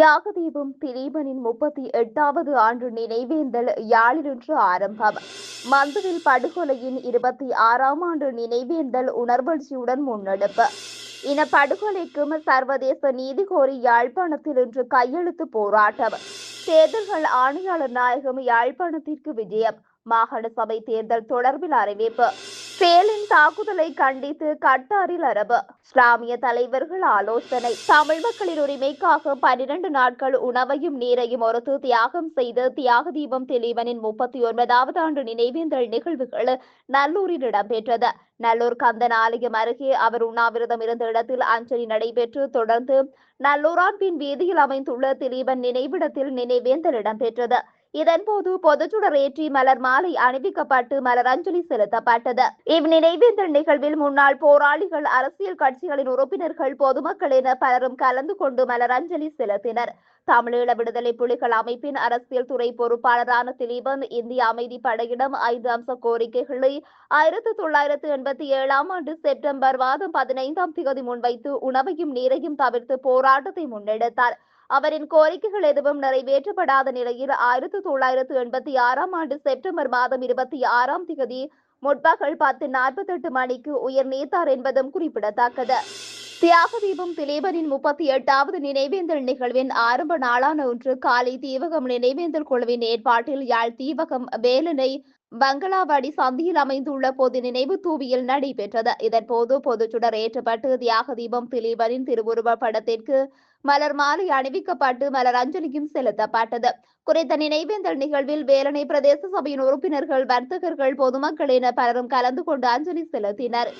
தியாகதீபம் திலீபனின் முப்பத்தி எட்டாவது ஆண்டு நினைவேந்தல் யாழிலின்று ஆரம்பம். மந்துவில் படுகொலையின் இருபத்தி ஆறாம் ஆண்டு நினைவேந்தல் உணர்வெழுச்சியுடன் முன்னெடுப்பு. இன படுகொலைக்கும் சர்வதேச நீதி கோரி யாழ்ப்பாணத்தில் இன்று கையெழுத்து போராட்டம். தேர்தல்கள் ஆணையாளர் நாயகம் யாழ்ப்பாணத்திற்கு விஜயம். மாகாண சபை தேர்தல் தொடர்பில் அறிவிப்பு. பேலின் தாக்குதலை கண்டித்து கட்டாரில் அரபு. இஸ்லாமிய தலைவர்கள் ஆலோசனை. தமிழ் மக்களின் உரிமைக்காக பனிரெண்டு நாட்கள் உணவையும் நீரையும் ஒருத்து தியாகம் செய்த தியாக தீபம் தெளிவனின் முப்பத்தி ஒன்பதாவது ஆண்டு நினைவேந்தல் நிகழ்வுகள் நல்லூரில் இடம்பெற்றது. நல்லூர் கந்தன் ஆலயம் அருகே அவர் உண்ணாவிரதம் இருந்த இடத்தில் அஞ்சலி நடைபெற்று தொடர்ந்து நல்லூரான்பின் வீதியில் அமைந்துள்ள திலீபன் நினைவிடத்தில் நினைவேந்தல் இடம்பெற்றது. இதன்போது பொதுச்சுடர் ஏற்றி மலர் மாலை அணிவிக்கப்பட்டு மலரஞ்சலி செலுத்தப்பட்டது. இவ்நினைவேந்தல் நிகழ்வில் முன்னாள் போராளிகள் அரசியல் கட்சிகளின் உறுப்பினர்கள் பொதுமக்கள் என பலரும் கலந்து கொண்டு மலரஞ்சலி செலுத்தினர். தமிழீழ விடுதலை புலிகள் அமைப்பின் அரசியல் துறை பொறுப்பாளரான திலீபன் இந்திய அமைதி படையிடம் ஐந்து அம்ச கோரிக்கைகளை ஆயிரத்தி தொள்ளாயிரத்து எண்பத்தி ஏழாம் ஆண்டு செப்டம்பர் மாதம் பதினைந்தாம் தேதி முன்வைத்து உணவையும் நீரையும் தவிர்த்து போராட்டத்தை முன்னெடுத்தார். அவரின் கோரிக்கைகள் எதுவும் நிறைவேற்றப்படாத நிலையில் ஆயிரத்தி தொள்ளாயிரத்து எண்பத்தி ஆறாம் ஆண்டு செப்டம்பர் மாதம் இருபத்தி ஆறாம் தேதி முற்பகல் பத்து நாற்பத்தி எட்டு மணிக்கு உயர் நீத்தார் என்பதும் குறிப்பிடத்தக்கது. தியாக தீபம் திலீபனின் முப்பத்தி எட்டாவது நினைவேந்தல் நிகழ்வின் ஆரம்ப நாளான ஒன்று காலை தீவகம் நினைவேந்தல் குழுவின் ஏற்பாட்டில் யாழ் தீவகம் வேலனை பங்களாவாடி சந்தியில் அமைந்துள்ள பொது நினைவு தூவியில் நடைபெற்றது. இதன்போது பொதுச்சுடர் ஏற்றப்பட்டு தியாக தீபம் திலீபனின் திருவுருவ படத்திற்கு மலர் மாலை அணிவிக்கப்பட்டு மலர் அஞ்சலியும் செலுத்தப்பட்டது. குறித்த நினைவேந்தல் நிகழ்வில் வேலனை பிரதேச சபையின் உறுப்பினர்கள் வர்த்தகர்கள் பொதுமக்கள் என பலரும் கலந்து கொண்டு அஞ்சலி செலுத்தினர்.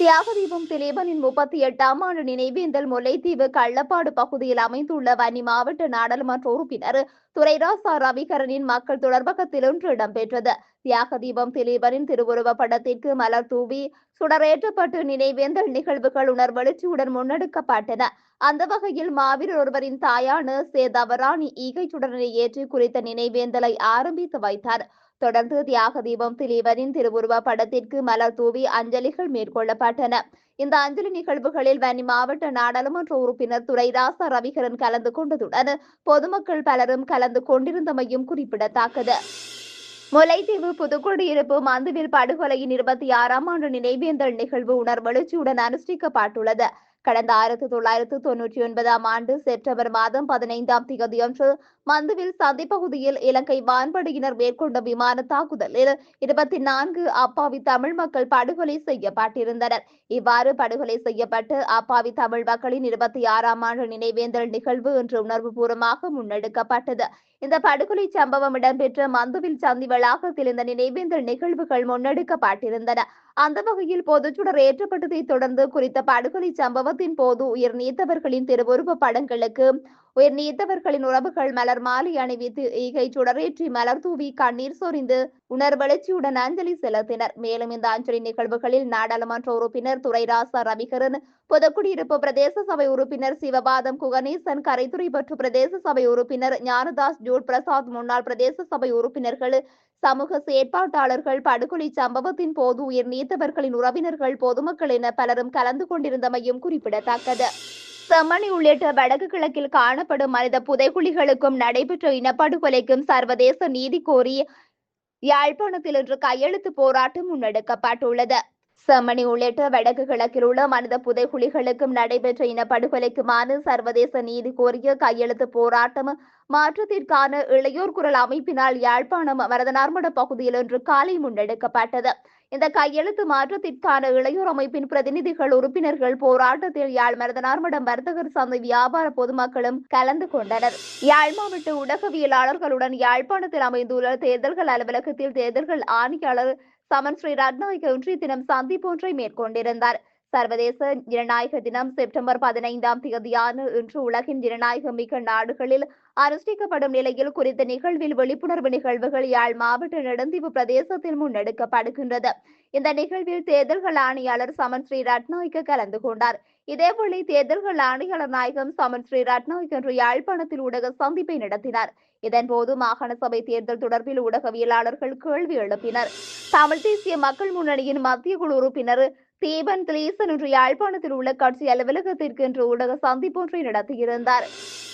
தியாகதீபம் திலீபனின் முப்பத்தி எட்டாம் ஆண்டு நினைவேந்தல் முல்லைத்தீவு கள்ளப்பாடு பகுதியில் அமைந்துள்ள வன்னி மாவட்ட நாடாளுமன்ற உறுப்பினர் துரைராசா ரவிகரனின் மக்கள் தொடர்பகத்தில் ஒன்று இடம்பெற்றது. தியாகதீபம் திலீபனின் திருவுருவ படத்திற்கு மலர் தூவி சுடரேற்றப்பட்டு நினைவேந்தல் நிகழ்வுகள் உணர்வெழுச்சியுடன் முன்னெடுக்கப்பட்டன. அந்த வகையில் மாவீரர் ஒருவரின் தாயான சேதவராணி ஈகை சுடரனை ஏற்றி குறித்த நினைவேந்தலை ஆரம்பித்து வைத்தார். தொடர்ந்து தியாக தீபம் திலீபனின் திருவுருவ படத்திற்கு மலர் தூவி அஞ்சலிகள் மேற்கொள்ளப்பட்டன. இந்த அஞ்சலி நிகழ்வுகளில் வன்னி மாவட்ட நாடாளுமன்ற உறுப்பினர் துரைராசா ரவிகரன் கலந்து கொண்டதுடன் பொதுமக்கள் பலரும் கலந்து கொண்டிருந்தமையும் குறிப்பிடத்தக்கது. முல்லைத்தீவு புதுக்குடியிருப்பு மந்துவில் படுகொலையின் இருபத்தி ஆறாம் ஆண்டு நினைவேந்தல் நிகழ்வு உணர்வெழுச்சியுடன் அனுஷ்டிக்கப்பட்டுள்ளது. கடந்த ஆயிரத்தி தொள்ளாயிரத்து தொன்னூற்றி ஒன்பதாம் ஆண்டு செப்டம்பர் மாதம் பதினைந்தாம் தேதியன்று மந்துவில் சந்தை இலங்கை வான்படையினர் மேற்கொண்ட விமான தாக்குதலில் இருபத்தி நான்கு அப்பாவி தமிழ் மக்கள் படுகொலை செய்யப்பட்டிருந்தனர். இவ்வாறு படுகொலை செய்யப்பட்டு அப்பாவி தமிழ் மக்களின் இருபத்தி ஆறாம் ஆண்டு நினைவேந்தல் நிகழ்வு இன்று உணர்வுபூர்வமாக முன்னெடுக்கப்பட்டது. இந்த படுகொலை சம்பவம் இடம்பெற்ற மந்துவில் சந்தி வளாகத்தில் இந்த நினைவேந்தல் நிகழ்வுகள் முன்னெடுக்கப்பட்டிருந்தன. அந்த வகையில் பொதுச்சுடர் ஏற்றப்பட்டதை தொடர்ந்து குறித்த படுகொலை சம்பவத்தின் போது உயிர் நீத்தவர்களின் திருவுருவ படங்களுக்கு உயிர் நீத்தவர்களின் உறவுகள் மலர் மாலை அணிவித்து ஈகை சுடரேற்றி மலர் தூவி கண்ணீர் சொரிந்து உணர்வளர்ச்சியுடன் அஞ்சலி செலுத்தினர். மேலும் இந்த அஞ்சலி நிகழ்வுகளில் நாடாளுமன்ற உறுப்பினர் துரைராசா ரவிகரன் பொதுக்குடியிருப்பு பிரதேச சபை உறுப்பினர் சிவபாதம் குகணேசன் கரைத்துறை பற்று பிரதேச சபை உறுப்பினர் ஞானதாஸ் ஜூட் பிரசாத் முன்னாள் பிரதேச சபை உறுப்பினர்கள் சமூக செயற்பாட்டாளர்கள் படுகொலை சம்பவத்தின் போது உயிர் நீத்தவர்களின் உறவினர்கள் பொதுமக்கள் என பலரும் கலந்து கொண்டிருந்தமையும் குறிப்பிடத்தக்கது. செம்மணி உள்ளிட்ட வடக்கு கிழக்கில் காணப்படும் மனித புதைகுழிகளுக்கும் நடைபெற்ற இனப்படுகொலைக்கும் சர்வதேச நீதி கோரி யாழ்ப்பாணத்தில் இன்று கையெழுத்து போராட்டம் முன்னெடுக்கப்பட்டுள்ளது. செம்மணி உள்ளிட்ட வடக்கு கிழக்கில் உள்ள மனித புதைகுழிகளுக்கும் நடைபெற்ற இனப்படுகொலைக்குமான சர்வதேச நீதி கோரிய கையெழுத்து போராட்டம் மாற்றத்திற்கான இளையோர் குரல் அமைப்பினால் யாழ்ப்பாணம் வரதனார்மட பகுதியில் இன்று காலை முன்னெடுக்கப்பட்டது. இந்த கையெழுத்து மாற்றத்திற்கான இளையோர் அமைப்பின் பிரதிநிதிகள் உறுப்பினர்கள் போராட்டத்தில் யாழ் மருதனார்மடம் வர்த்தகர் சந்தை வியாபார பொதுமக்களும் கலந்து கொண்டனர். யாழ் மாவட்ட ஊடகவியலாளர்களுடன் யாழ்ப்பாணத்தில் அமைந்துள்ள தேர்தல்கள் அலுவலகத்தில் தேர்தல்கள் ஆணையாளர் சமன் ஸ்ரீ ரத்நாயக இன்றைய தினம் சந்திப்பு ஒன்றை மேற்கொண்டிருந்தார். சர்வதேச ஜனநாயக தினம் செப்டம்பர் பதினைந்தாம் தேதியான இன்று உலகின் ஜனநாயக மிக்க நாடுகளில் அனுஷ்டிக்கப்படும் நிலையில் குறித்த நிகழ்வில் விழிப்புணர்வு நிகழ்வுகள் யாழ் மாவட்ட நெடுந்தீவு பிரதேசத்தில் முன்னெடுக்கப்படுகின்றது. இந்த நிகழ்வில் தேர்தல்கள் ஆணையாளர் சமன் ஸ்ரீ ரட்நாயக்க கலந்து கொண்டார். இதேபோல தேர்தல்கள் ஆணையாளர் நாயகம் சமன் ஸ்ரீ ரட்நாயக் என்று யாழ்ப்பாணத்தில் ஊடக சந்திப்பை நடத்தினார். இதன்போது மாகாண சபை தேர்தல் தொடர்பில் ஊடகவியலாளர்கள் கேள்வி எழுப்பினர். தமிழ் தேசிய மக்கள் முன்னணியின் மத்திய குழு உறுப்பினர் தீபன் திலீசன் இன்று யாழ்ப்பாணத்தில் உள்ள கட்சி அலுவலகத்திற்கு இன்று ஊடக சந்திப்பு ஒன்றை நடத்தியிருந்தார்.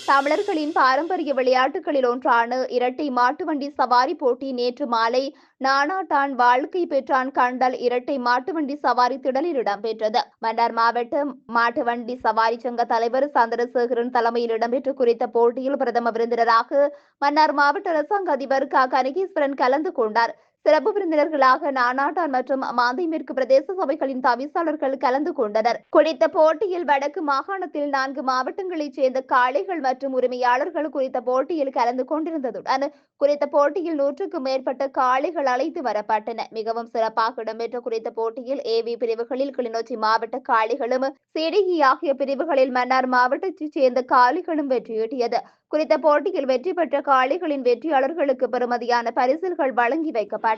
தமிழர்களின் பாரம்பரிய விளையாட்டுகளில் ஒன்றான இரட்டை மாட்டு வண்டி சவாரி போட்டி நேற்று மாலை நானாட்டான் வாழ்க்கை பெற்றான் கண்டல் இரட்டை மாட்டு வண்டி சவாரி திடலில் இடம்பெற்றது. மன்னார் மாவட்ட மாட்டு வண்டி சவாரி சங்க தலைவர் சந்திரசேகரன் தலைமையில் இடம்பெற்ற குறித்த போட்டியில் பிரதம விருந்தினராக மன்னார் மாவட்ட அரசாங்க அதிபர் க. கனகேஸ்வரன் கலந்து கொண்டார். சிறப்பு விருந்தினர்களாக நானாட்டான் மற்றும் மாந்தை மேற்கு பிரதேச சபைகளின் தவிசாளர்கள் கலந்து கொண்டனர். குறித்த போட்டியில் வடக்கு மாகாணத்தில் நான்கு மாவட்டங்களைச் சேர்ந்த காளைகள் மற்றும் உரிமையாளர்கள் குறித்த போட்டியில் கலந்து கொண்டிருந்ததுடன் குறித்த போட்டியில் நூற்றுக்கும் மேற்பட்ட காளைகள் அழைத்து வரப்பட்டன. மிகவும் சிறப்பாக இடம்பெற்ற குறித்த போட்டியில் ஏவி பிரிவுகளில் கிளிநொச்சி மாவட்ட காளைகளும் சிடிஇ ஆகிய பிரிவுகளில் மன்னார் மாவட்டத்தைச் சேர்ந்த காளிகளும் வெற்றியீட்டியது. குறித்த போட்டியில் வெற்றி பெற்ற காளைகளின் வெற்றியாளர்களுக்கு பெறுமதியான பரிசில்கள் வழங்கி வைக்கப்பட்டன.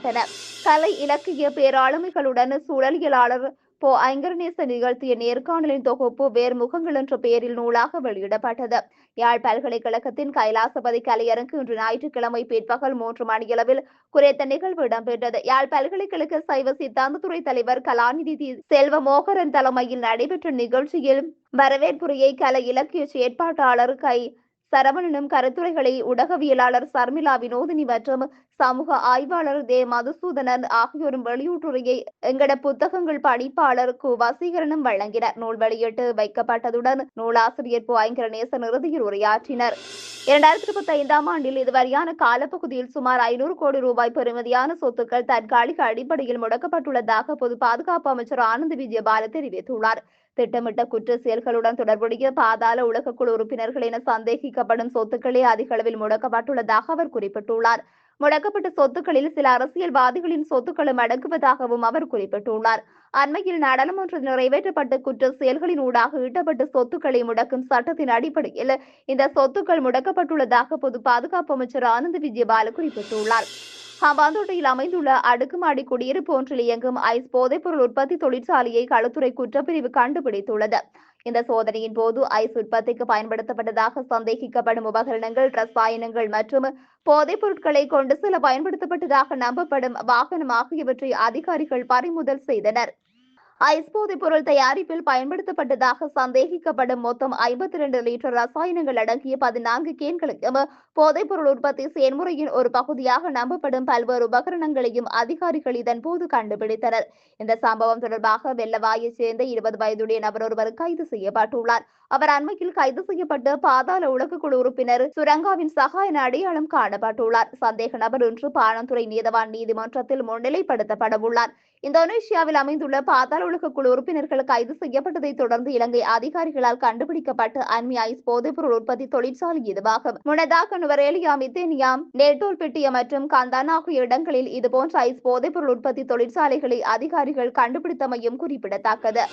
கலை இலக்கிய பேராளுமைகளுடன் சூழலியலாளர் போ. ஐங்கரநேச நிகழ்த்திய நேர்காணலின் தொகுப்பு வேர் முகங்கள் என்ற பெயரில் நூலாக வெளியிடப்பட்டது. யாழ் பல்கலைக்கழகத்தின் கைலாசபதி கலையரங்கு இன்று ஞாயிற்றுக்கிழமை பிற்பகல் மூன்று மணியளவில் குறைத்த நிகழ்வு இடம்பெற்றது. யாழ் பல்கலைக்கழக சைவ சித்தாந்தத்துறை தலைவர் கலாநிதி செல்வ மோகரன் தலைமையில் நடைபெற்ற நிகழ்ச்சியில் வரவேற்புரையை கலை இலக்கிய செயற்பாட்டாளர் கை. சரவணனும் கருத்துரைகளை ஊடகவியலாளர் சர்மிளா வினோதினி மற்றும் சமூக ஆய்வாளர் தே. மதுசூதனன் ஆகியோரும் வெளியூட்டுரையை எங்கட புத்தகங்கள் படிப்பாளர் கு. வசீகரனும் வழங்கினர். நூல் வெளியிட்டு வைக்கப்பட்டதுடன் நூலாசிரியர் பு. நேசன் இறுதியில் உரையாற்றினர். இரண்டாயிரத்தி இருபத்தி ஐந்தாம் ஆண்டில் இதுவரையான காலப்பகுதியில் சுமார் ஐநூறு கோடி ரூபாய் பெறுமதியான சொத்துக்கள் தற்காலிக அடிப்படையில் முடக்கப்பட்டுள்ளதாக பொது பாதுகாப்பு அமைச்சர் ஆனந்த் விஜயபால தெரிவித்துள்ளார். திட்டமிட்ட குற்ற செயல்களுடன் தொடர்புடைய பாதாள உலகக்குழு உறுப்பினர்கள் என சந்தேகிக்கப்படும் சொத்துக்களே அதிக அளவில் முடக்கப்பட்டுள்ளதாக அவர் குறிப்பிட்டுள்ளார். முடக்கப்பட்ட சொத்துக்களில் சில அரசியல்வாதிகளின் சொத்துக்களும் அடங்குவதாகவும் அவர் குறிப்பிட்டுள்ளார். அண்மையில் நாடாளுமன்றத்தில் நிறைவேற்றப்பட்ட குற்ற செயல்களின் ஊடாக ஈட்டப்பட்ட சொத்துக்களை முடக்கும் சட்டத்தின் அடிப்படையில் இந்த சொத்துக்கள் முடக்கப்பட்டுள்ளதாக பொது பாதுகாப்பு அமைச்சர் ஆனந்த் விஜயபால குறிப்பிட்டுள்ளார். ஹம்பாந்தோட்டையில் அமைந்துள்ள அடுக்குமாடி குடியிருப்பு ஒன்றில் இயங்கும் ஐஸ் போதைப்பொருள் உற்பத்தி தொழிற்சாலையை களத்துறை குற்றப்பிரிவு கண்டுபிடித்துள்ளது. இந்த சோதனையின் போது ஐஸ் உற்பத்திக்கு பயன்படுத்தப்பட்டதாக சந்தேகிக்கப்படும் உபகரணங்கள் ரசாயனங்கள் மற்றும் போதைப் பொருட்களை கொண்டு சில பயன்படுத்தப்பட்டதாக நம்பப்படும் வாகனம் ஆகியவற்றை அதிகாரிகள் பறிமுதல் செய்தனர். ஐஸ் போதைப் பொருள் தயாரிப்பில் பயன்படுத்தப்பட்டதாக சந்தேகிக்கப்படும் மொத்தம் ஐம்பத்தி இரண்டு லிட்டர் ரசாயனங்கள் அடங்கிய பதினான்கு கேன்களையும் போதைப் பொருள் உற்பத்தி செயல்முறையின் ஒரு பகுதியாக நம்பப்படும் பல்வேறு உபகரணங்களையும் அதிகாரிகள் இதன் போது கண்டுபிடித்தனர். இந்த சம்பவம் தொடர்பாக வெள்ளவாயைச் சேர்ந்த இருபது வயதுடைய நபர் ஒருவர் கைது செய்யப்பட்டுள்ளார். அவர் அண்மையில் கைது செய்யப்பட்ட பாதாள குழு உறுப்பினர் சுரங்காவின் சகாய அடையாளம் காணப்பட்டுள்ளார். சந்தேக நபர் இன்று பாணந்துறை நீதவான் நீதிமன்றத்தில் முன்னிலைப்படுத்தப்பட உள்ளார் இந்தோனேஷியாவில் அமைந்துள்ள பாதாள குழு உறுப்பினர்கள் கைது செய்யப்பட்டதை தொடர்ந்து இலங்கை அதிகாரிகளால் கண்டுபிடிக்கப்பட்டு அண்மை ஐஸ் போதைப்பொருள் உற்பத்தி தொழிற்சாலை இதுவாகும். முன்னதாக நுவரேலியா மித்தேனியாம் நேட்டோல்பெட்டிய மற்றும் கந்தான் ஆகிய இடங்களில் இதுபோன்ற ஐஸ் போதைப்பொருள் உற்பத்தி தொழிற்சாலைகளை அதிகாரிகள் கண்டுபிடித்தமையும் குறிப்பிடத்தக்கது.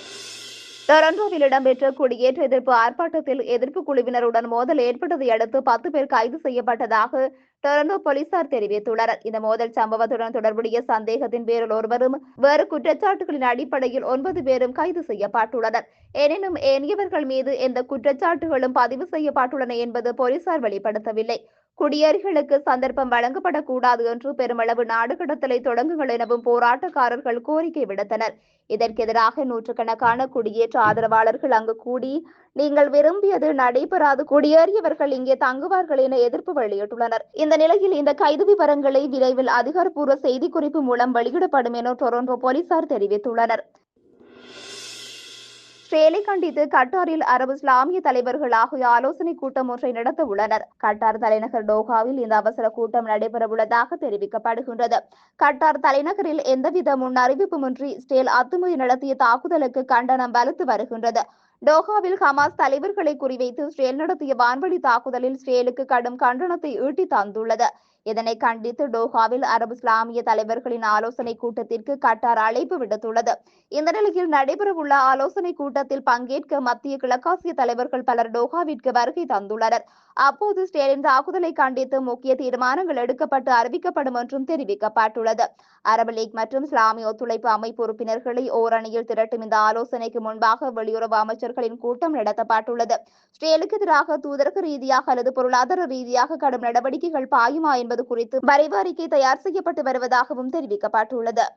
டொரண்டோவில் இடம்பெற்ற குடியேற்ற எதிர்ப்பு ஆர்ப்பாட்டத்தில் எதிர்ப்பு குழுவினருடன் மோதல் ஏற்பட்டதை அடுத்து பத்து பேர் கைது செய்யப்பட்டதாக டொரண்டோ போலீசார் தெரிவித்துள்ளனர். இந்த மோதல் சம்பவத்துடன் தொடர்புடைய சந்தேகத்தின் பேரில் ஒருவரும் வேறு குற்றச்சாட்டுகளின் அடிப்படையில் ஒன்பது பேரும் கைது செய்யப்பட்டுள்ளனர். எனினும் ஏனையவர்கள் மீது எந்த குற்றச்சாட்டுகளும் பதிவு செய்யப்பட்டுள்ளன என்பது போலீசார் வெளிப்படுத்தவில்லை. குடியேறிகளுக்கு சந்தர்ப்பம் வழங்கப்படக்கூடாது என்று பெருமளவு நாடு கடத்தலை தொடங்குங்கள் எனவும் போராட்டக்காரர்கள் கோரிக்கை விடுத்தனர். இதற்கெதிராக நூற்றுக்கணக்கான குடியேற்ற ஆதரவாளர்கள் அங்கு கூடி நீங்கள் விரும்பியது நடைபெறாது குடியேறியவர்கள் இங்கே தங்குவார்கள் என எதிர்ப்பு வெளியிட்டுள்ளனர். இந்த நிலையில் இந்த கைது விவரங்களை விரைவில் அதிகாரப்பூர்வ செய்திக்குறிப்பு மூலம் வெளியிடப்படும் என டொரண்டோ போலீசார் தெரிவித்துள்ளனர். ஸ்ரேலை கண்டித்து கட்டாரில் அரபு இஸ்லாமிய தலைவர்கள் ஆகிய ஆலோசனை கூட்டம் ஒன்றை நடத்த உள்ளனர் கட்டார் தலைநகர் டோஹாவில் இந்த அவசர கூட்டம் நடைபெறவுள்ளதாக தெரிவிக்கப்படுகின்றது. கட்டார் தலைநகரில் எந்தவித முன் அறிவிப்புமின்றி ஸ்டேல் அத்துமீறி நடத்திய தாக்குதலுக்கு கண்டனம் வலுத்து வருகின்றது. டோஹாவில் ஹமாஸ் தலைவர்களை குறிவைத்து ஸ்ரேல் நடத்திய வான்வழி தாக்குதலில் ஸ்ரேலுக்கு கடும் கண்டனத்தை ஈட்டி தந்துள்ளது. இதனை கண்டித்து டோஹாவில் அரபு இஸ்லாமிய தலைவர்களின் ஆலோசனை கூட்டத்திற்கு கட்டார் அழைப்பு விடுத்துள்ளது. இந்த நிலையில் நடைபெறவுள்ள ஆலோசனை கூட்டத்தில் பங்கேற்க மத்திய கிழக்காசிய தலைவர்கள் பலர் டோஹாவிற்கு வருகை தந்துள்ளனர். அப்போது ஸ்டேலின் தாக்குதலை கண்டித்து முக்கிய தீர்மானங்கள் எடுக்கப்பட்டு அறிவிக்கப்படும் என்றும் தெரிவிக்கப்பட்டுள்ளது. அரபு லீக் மற்றும் இஸ்லாமிய ஒத்துழைப்பு அமைப்பு உறுப்பினர்களை ஓரணியில் திரட்டும் இந்த ஆலோசனைக்கு முன்பாக வெளியுறவு அமைச்சர்களின் கூட்டம் நடத்தப்பட்டுள்ளது. ஸ்டேலுக்கு எதிராக தூதரக ரீதியாக அல்லது பொருளாதார ரீதியாக கடும் நடவடிக்கைகள் பாயுமா என்பது குறித்து வரைவு அறிக்கை தயார் செய்யப்பட்டு வருவதாகவும் தெரிவிக்கப்பட்டுள்ளது.